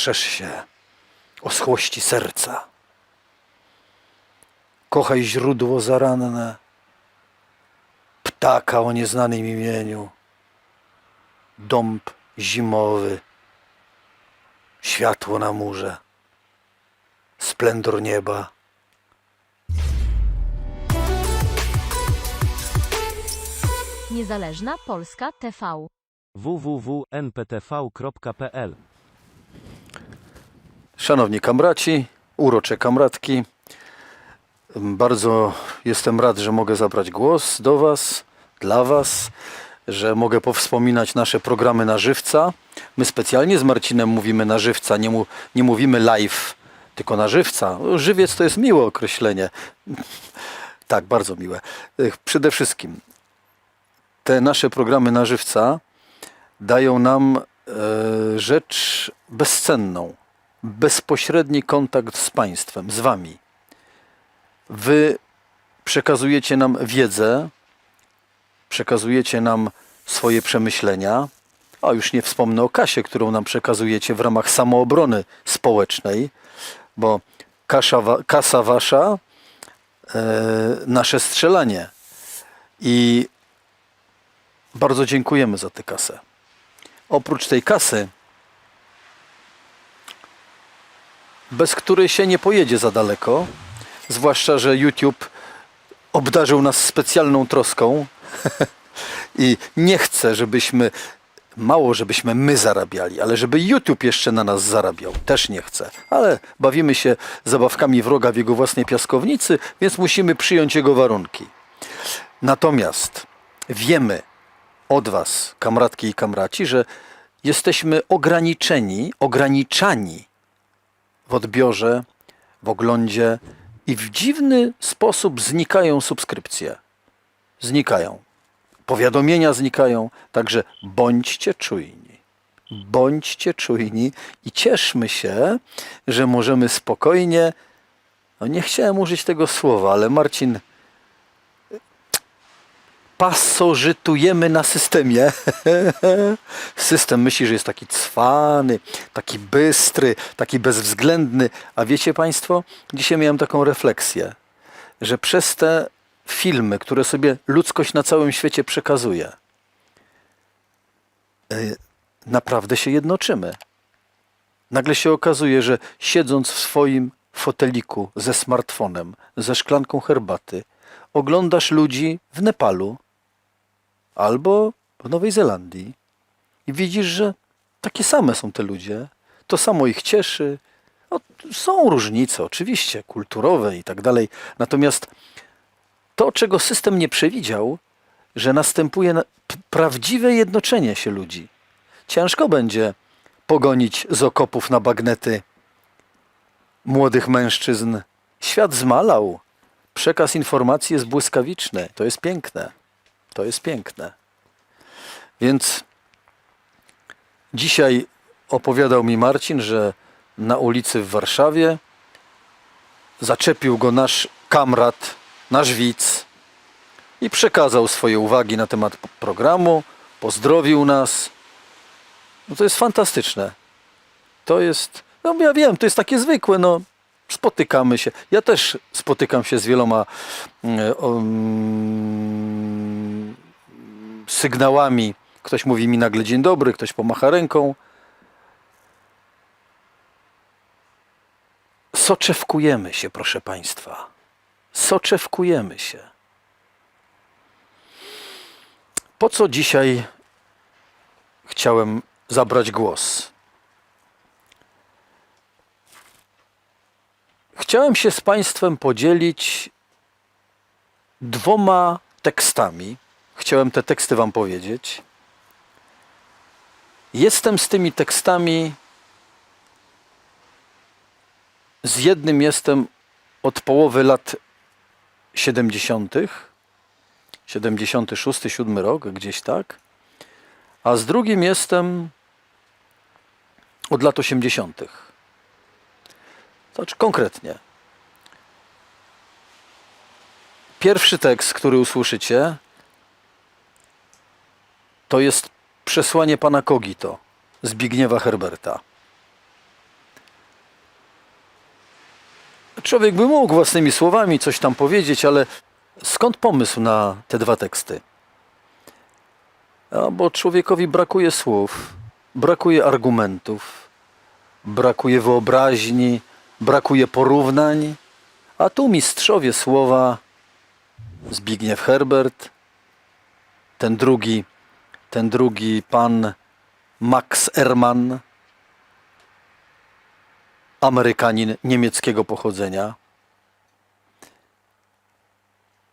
Strzeż się oschłości serca. Kochaj źródło zaranne, ptaka o nieznanym imieniu, dąb zimowy, światło na murze, splendor nieba. Niezależna Polska TV. www.nptv.pl Szanowni kamraci, urocze kamratki, bardzo jestem rad, że mogę zabrać głos do Was, dla Was, że mogę powspominać nasze programy na żywca. My specjalnie z Marcinem mówimy na żywca, nie, mu, nie mówimy live, tylko na żywca. Żywiec to jest miłe określenie. Tak, bardzo miłe. Przede wszystkim te nasze programy na żywca dają nam e, rzecz bezcenną bezpośredni kontakt z Państwem, z Wami. Wy przekazujecie nam wiedzę, przekazujecie nam swoje przemyślenia, a już nie wspomnę o kasie, którą nam przekazujecie w ramach samoobrony społecznej, bo kasza, kasa Wasza, e, nasze strzelanie. I bardzo dziękujemy za tę kasę. Oprócz tej kasy, bez której się nie pojedzie za daleko, zwłaszcza, że YouTube obdarzył nas specjalną troską i nie chce, żebyśmy, mało żebyśmy my zarabiali, ale żeby YouTube jeszcze na nas zarabiał, też nie chce. Ale bawimy się zabawkami wroga w jego własnej piaskownicy, więc musimy przyjąć jego warunki. Natomiast wiemy od Was, kamratki i kamraci, że jesteśmy ograniczeni, ograniczani w odbiorze, w oglądzie i w dziwny sposób znikają subskrypcje. Znikają. Powiadomienia znikają, także bądźcie czujni. Bądźcie czujni i cieszmy się, że możemy spokojnie. No nie chciałem użyć tego słowa, ale Marcin, pasożytujemy na systemie. System myśli, że jest taki cwany, taki bystry, taki bezwzględny. A wiecie Państwo, dzisiaj miałem taką refleksję, że przez te filmy, które sobie ludzkość na całym świecie przekazuje, y, naprawdę się jednoczymy. Nagle się okazuje, że siedząc w swoim foteliku ze smartfonem, ze szklanką herbaty, oglądasz ludzi w Nepalu albo w Nowej Zelandii i widzisz, że takie same są te ludzie, to samo ich cieszy. No, są różnice, oczywiście, kulturowe i tak dalej. Natomiast to, czego system nie przewidział, że następuje prawdziwe jednoczenie się ludzi. Ciężko będzie pogonić z okopów na bagnety młodych mężczyzn. Świat zmalał. Przekaz informacji jest błyskawiczny. To jest piękne. To jest piękne. Więc dzisiaj opowiadał mi Marcin, że na ulicy w Warszawie zaczepił go nasz kamrat, nasz widz i przekazał swoje uwagi na temat programu, pozdrowił nas. No to jest fantastyczne. To jest, no ja wiem, to jest takie zwykłe, no spotykamy się. Ja też spotykam się z wieloma um, sygnałami. Ktoś mówi mi nagle dzień dobry, ktoś pomacha ręką. Soczewkujemy się, proszę Państwa. Soczewkujemy się. Po co dzisiaj chciałem zabrać głos? Chciałem się z Państwem podzielić dwoma tekstami. Chciałem te teksty Wam powiedzieć. Jestem z tymi tekstami. Z jednym jestem od połowy lat 70., 76, 7 rok, gdzieś tak. A z drugim jestem od lat 80. Znaczy konkretnie. Pierwszy tekst, który usłyszycie, to jest przesłanie pana Kogito, Zbigniewa Herberta. Człowiek by mógł własnymi słowami coś tam powiedzieć, ale skąd pomysł na te dwa teksty? A bo człowiekowi brakuje słów, brakuje argumentów, brakuje wyobraźni, brakuje porównań, a tu mistrzowie słowa Zbigniew Herbert, ten drugi, ten drugi pan Max Ehrmann, Amerykanin niemieckiego pochodzenia.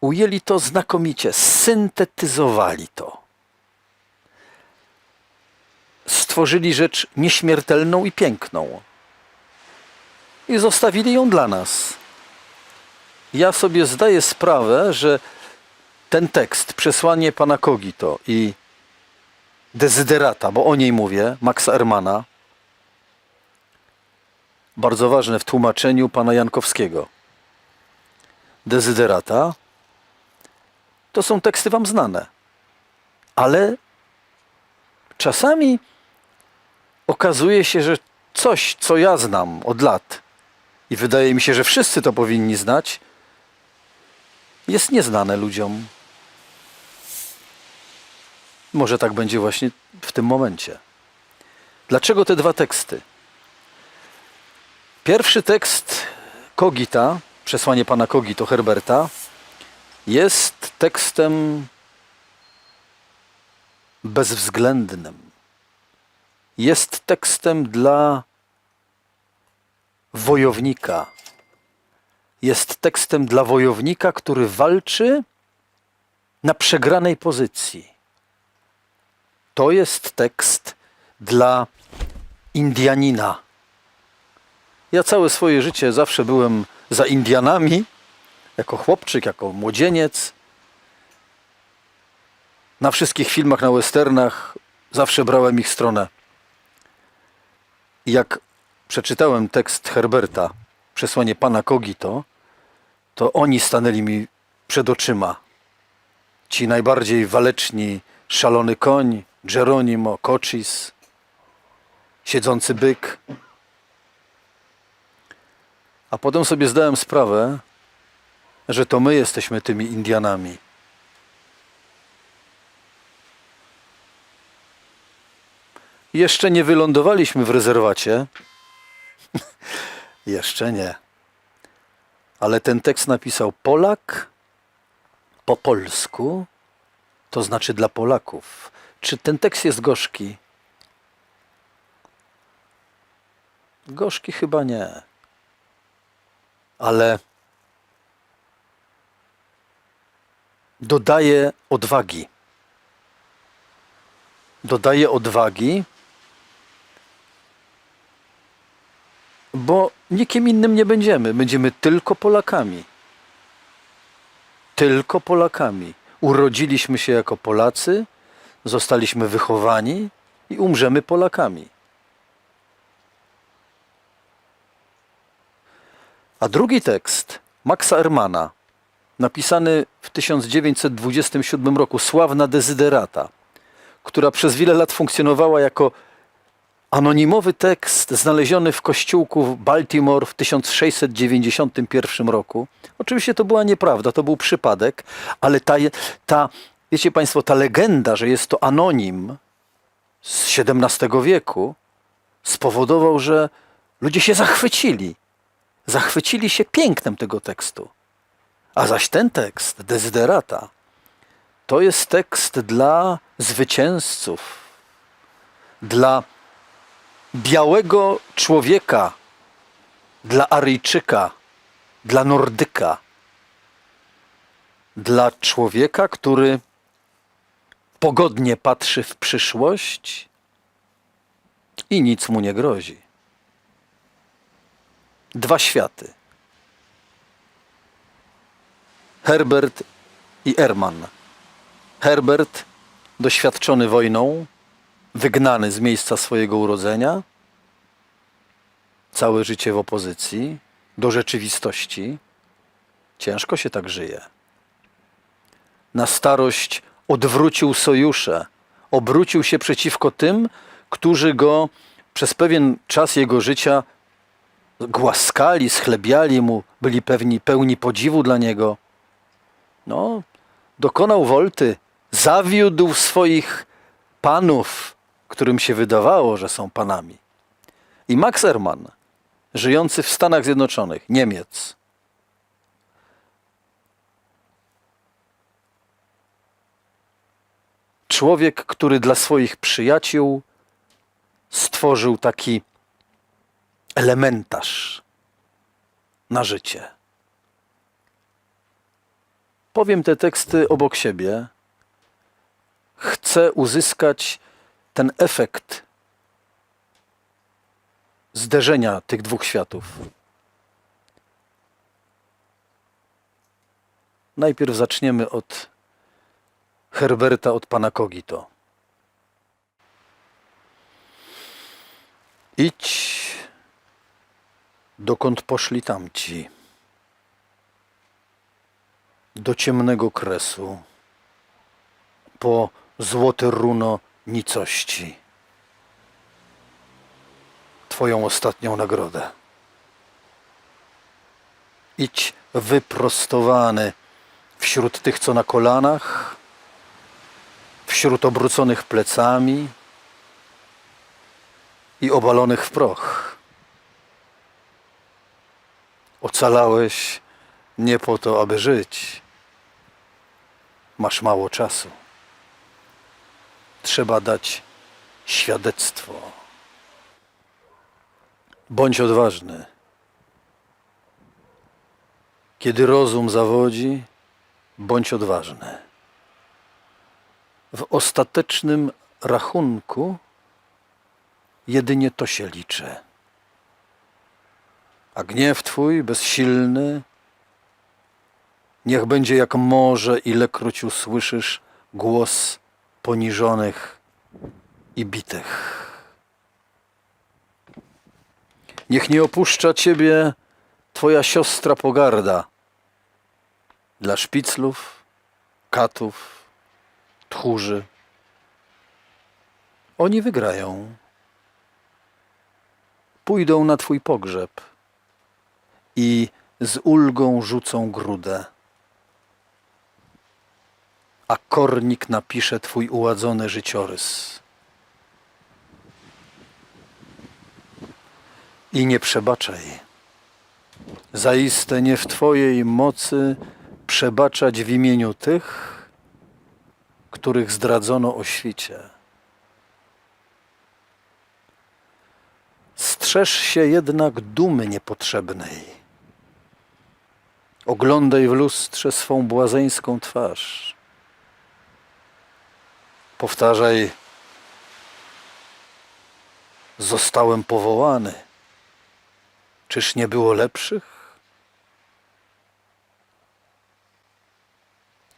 Ujęli to znakomicie, syntetyzowali to. Stworzyli rzecz nieśmiertelną i piękną. I zostawili ją dla nas. Ja sobie zdaję sprawę, że ten tekst, przesłanie pana Kogito i Dezyderata, bo o niej mówię, Maxa Ermana, bardzo ważne w tłumaczeniu pana Jankowskiego. Dezyderata to są teksty wam znane, ale czasami okazuje się, że coś, co ja znam od lat i wydaje mi się, że wszyscy to powinni znać, jest nieznane ludziom. Może tak będzie właśnie w tym momencie. Dlaczego te dwa teksty? Pierwszy tekst Kogita, przesłanie pana Kogito Herberta, jest tekstem bezwzględnym. Jest tekstem dla wojownika. Jest tekstem dla wojownika, który walczy na przegranej pozycji. To jest tekst dla Indianina. Ja całe swoje życie zawsze byłem za Indianami, jako chłopczyk, jako młodzieniec. Na wszystkich filmach, na westernach zawsze brałem ich stronę. I jak przeczytałem tekst Herberta, przesłanie pana Kogito, to oni stanęli mi przed oczyma. Ci najbardziej waleczni, szalony koń, Geronimo, Cochis, siedzący byk. A potem sobie zdałem sprawę, że to my jesteśmy tymi Indianami. Jeszcze nie wylądowaliśmy w rezerwacie. Jeszcze nie. Ale ten tekst napisał Polak po polsku, to znaczy dla Polaków. Czy ten tekst jest gorzki? Gorzki chyba nie. Ale dodaje odwagi. Dodaje odwagi, bo nikim innym nie będziemy. Będziemy tylko Polakami. Tylko Polakami. Urodziliśmy się jako Polacy, zostaliśmy wychowani i umrzemy Polakami. A drugi tekst Maxa Ermana, napisany w 1927 roku, Sławna Dezyderata, która przez wiele lat funkcjonowała jako anonimowy tekst znaleziony w kościółku w Baltimore w 1691 roku. Oczywiście to była nieprawda, to był przypadek, ale ta, ta wiecie Państwo, ta legenda, że jest to anonim z XVII wieku, spowodował, że ludzie się zachwycili. Zachwycili się pięknem tego tekstu. A zaś ten tekst, Desiderata, to jest tekst dla zwycięzców, dla białego człowieka, dla Aryjczyka, dla Nordyka, dla człowieka, który pogodnie patrzy w przyszłość i nic mu nie grozi. Dwa światy. Herbert i Erman. Herbert, doświadczony wojną, wygnany z miejsca swojego urodzenia, całe życie w opozycji do rzeczywistości, ciężko się tak żyje. Na starość odwrócił sojusze, obrócił się przeciwko tym, którzy go przez pewien czas jego życia głaskali, schlebiali mu, byli pewni, pełni podziwu dla niego. No, dokonał wolty, zawiódł swoich panów, którym się wydawało, że są panami. I Max Ehrmann, żyjący w Stanach Zjednoczonych, Niemiec, człowiek, który dla swoich przyjaciół stworzył taki elementarz na życie. Powiem te teksty obok siebie. Chcę uzyskać ten efekt zderzenia tych dwóch światów. Najpierw zaczniemy od Herberta od pana Kogito. Idź, dokąd poszli tamci, do ciemnego kresu, po złote runo nicości, twoją ostatnią nagrodę. Idź wyprostowany wśród tych, co na kolanach, wśród obróconych plecami i obalonych w proch. Ocalałeś nie po to, aby żyć. Masz mało czasu. Trzeba dać świadectwo. Bądź odważny. Kiedy rozum zawodzi, bądź odważny w ostatecznym rachunku jedynie to się liczy. A gniew Twój bezsilny niech będzie jak morze, ilekroć usłyszysz głos poniżonych i bitych. Niech nie opuszcza Ciebie Twoja siostra pogarda dla szpiclów, katów, tchórzy. Oni wygrają. Pójdą na twój pogrzeb i z ulgą rzucą grudę. A kornik napisze twój uładzony życiorys. I nie przebaczaj. Zaiste nie w twojej mocy przebaczać w imieniu tych, których zdradzono o świcie. Strzeż się jednak dumy niepotrzebnej. Oglądaj w lustrze swą błazeńską twarz. Powtarzaj: Zostałem powołany. Czyż nie było lepszych?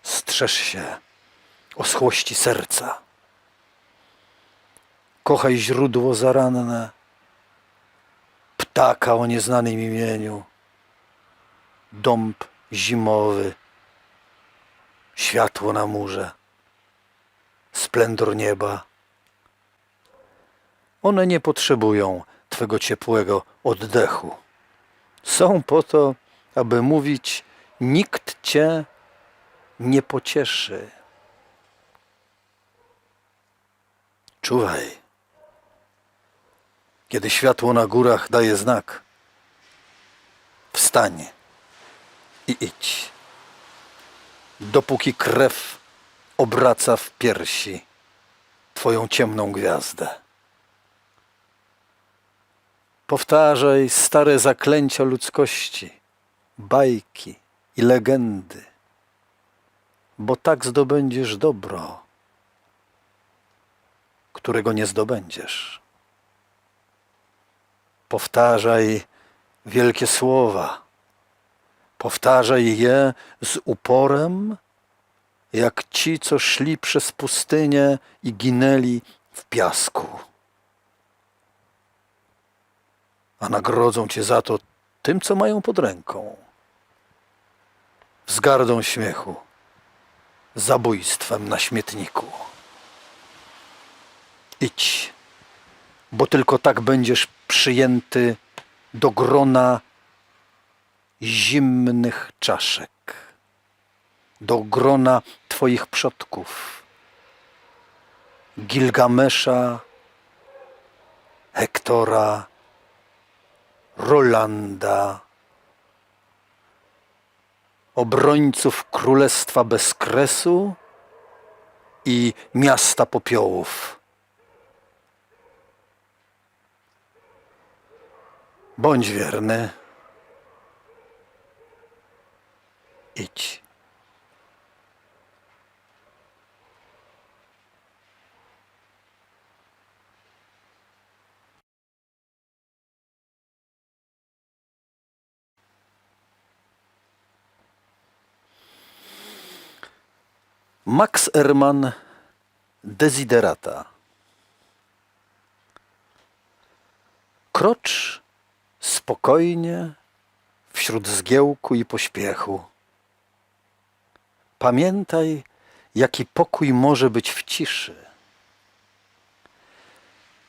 Strzeż się oschłości serca. Kochaj źródło zaranne, ptaka o nieznanym imieniu, dąb zimowy, światło na murze, splendor nieba. One nie potrzebują Twego ciepłego oddechu. Są po to, aby mówić, nikt Cię nie pocieszy. Czuwaj. Kiedy światło na górach daje znak, wstań i idź. Dopóki krew obraca w piersi Twoją ciemną gwiazdę. Powtarzaj stare zaklęcia ludzkości, bajki i legendy, bo tak zdobędziesz dobro którego nie zdobędziesz. Powtarzaj wielkie słowa. Powtarzaj je z uporem, jak ci, co szli przez pustynię i ginęli w piasku. A nagrodzą cię za to tym, co mają pod ręką. Wzgardą śmiechu, zabójstwem na śmietniku. Idź, bo tylko tak będziesz przyjęty do grona zimnych czaszek, do grona Twoich przodków, Gilgamesza, Hektora, Rolanda, obrońców Królestwa Bezkresu i Miasta Popiołów. Bądź wierny. Idź. Max Erman Desiderata. Krocz spokojnie wśród zgiełku i pośpiechu. Pamiętaj, jaki pokój może być w ciszy.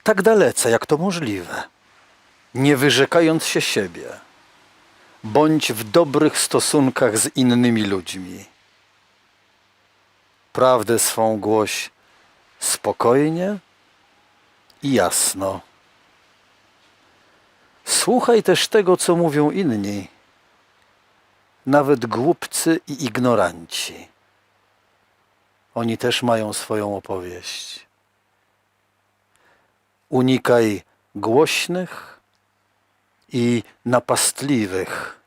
Tak dalece, jak to możliwe, nie wyrzekając się siebie. Bądź w dobrych stosunkach z innymi ludźmi. Prawdę swą głoś spokojnie i jasno. Słuchaj też tego, co mówią inni, nawet głupcy i ignoranci. Oni też mają swoją opowieść. Unikaj głośnych i napastliwych.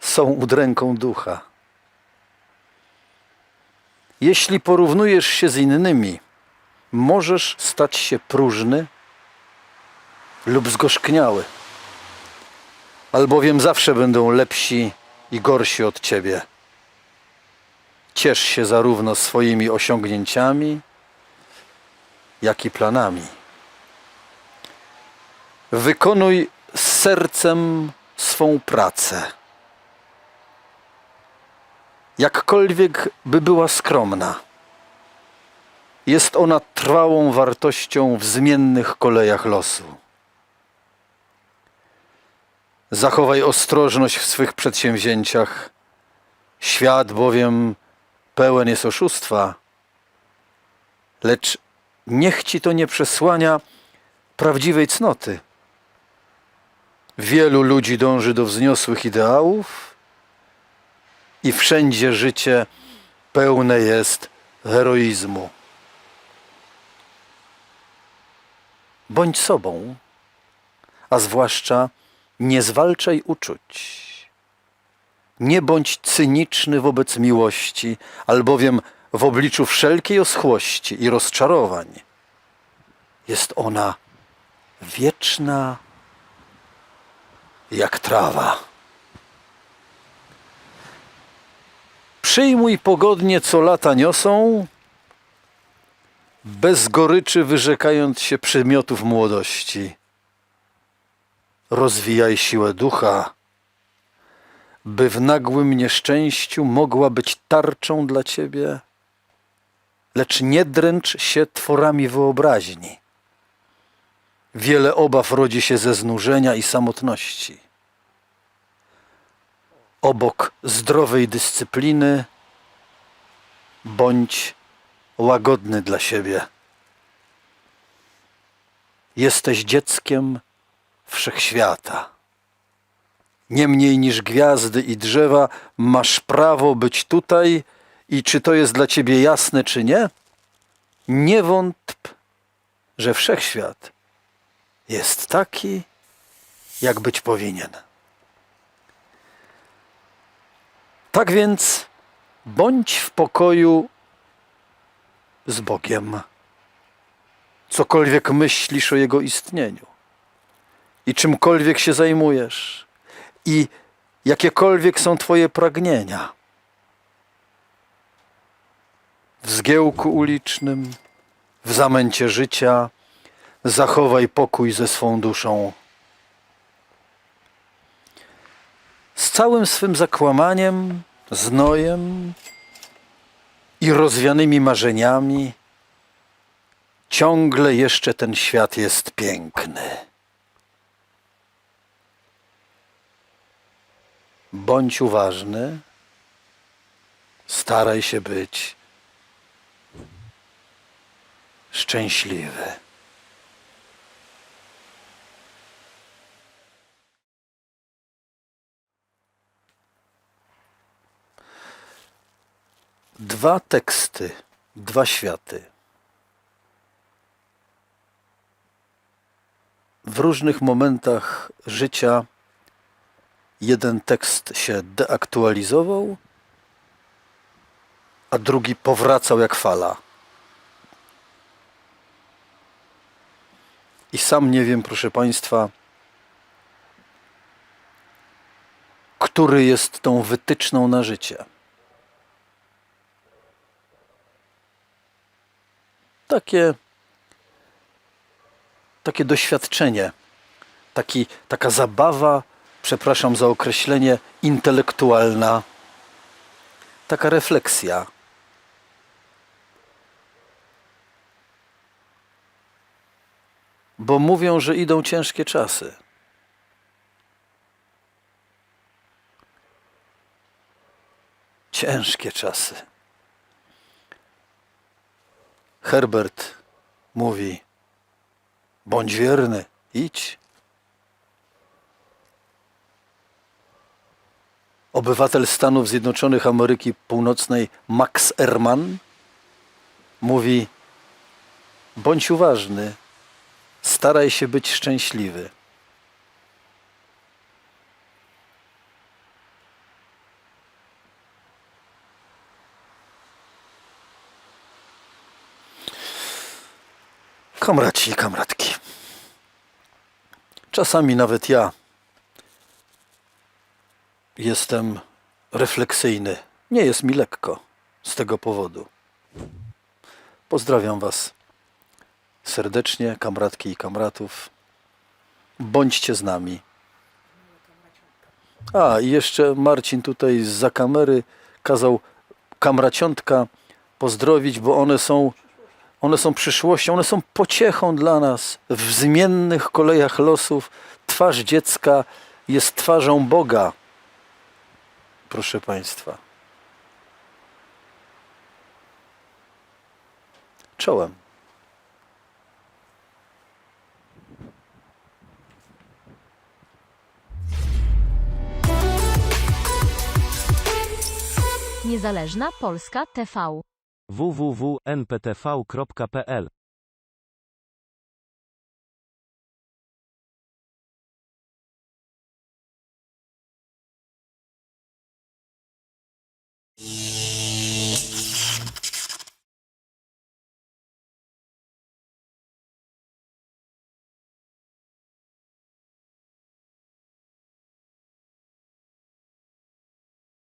Są udręką ducha. Jeśli porównujesz się z innymi, możesz stać się próżny lub zgorzkniały, albowiem zawsze będą lepsi i gorsi od ciebie. Ciesz się zarówno swoimi osiągnięciami, jak i planami. Wykonuj z sercem swą pracę. Jakkolwiek by była skromna, jest ona trwałą wartością w zmiennych kolejach losu. Zachowaj ostrożność w swych przedsięwzięciach. Świat bowiem pełen jest oszustwa, lecz niech ci to nie przesłania prawdziwej cnoty. Wielu ludzi dąży do wzniosłych ideałów i wszędzie życie pełne jest heroizmu. Bądź sobą, a zwłaszcza nie zwalczaj uczuć. Nie bądź cyniczny wobec miłości, albowiem w obliczu wszelkiej oschłości i rozczarowań jest ona wieczna jak trawa. Przyjmuj pogodnie, co lata niosą, bez goryczy wyrzekając się przymiotów młodości. Rozwijaj siłę ducha, by w nagłym nieszczęściu mogła być tarczą dla ciebie, lecz nie dręcz się tworami wyobraźni. Wiele obaw rodzi się ze znużenia i samotności. Obok zdrowej dyscypliny bądź łagodny dla siebie. Jesteś dzieckiem wszechświata. Nie mniej niż gwiazdy i drzewa masz prawo być tutaj i czy to jest dla ciebie jasne, czy nie? Nie wątp, że wszechświat jest taki, jak być powinien. Tak więc bądź w pokoju z Bogiem, cokolwiek myślisz o Jego istnieniu i czymkolwiek się zajmujesz i jakiekolwiek są Twoje pragnienia. W zgiełku ulicznym, w zamęcie życia, zachowaj pokój ze swą duszą. Z całym swym zakłamaniem, znojem i rozwianymi marzeniami, ciągle jeszcze ten świat jest piękny. Bądź uważny. Staraj się być szczęśliwy. Dwa teksty, dwa światy. W różnych momentach życia jeden tekst się deaktualizował, a drugi powracał jak fala. I sam nie wiem, proszę Państwa, który jest tą wytyczną na życie. Takie, takie doświadczenie, taki, taka zabawa, przepraszam za określenie, intelektualna, taka refleksja. Bo mówią, że idą ciężkie czasy. Ciężkie czasy. Herbert mówi: bądź wierny, idź. Obywatel Stanów Zjednoczonych Ameryki Północnej Max Ehrman mówi: bądź uważny, staraj się być szczęśliwy. Kamraci i kamratki. Czasami nawet ja jestem refleksyjny. Nie jest mi lekko z tego powodu. Pozdrawiam Was serdecznie, kamratki i kamratów. Bądźcie z nami. A, i jeszcze Marcin tutaj za kamery kazał kamraciątka pozdrowić, bo one są one są przyszłością, one są pociechą dla nas. W zmiennych kolejach losów twarz dziecka jest twarzą Boga. Proszę Państwa. Czołem. Niezależna Polska TV. www.nptv.pl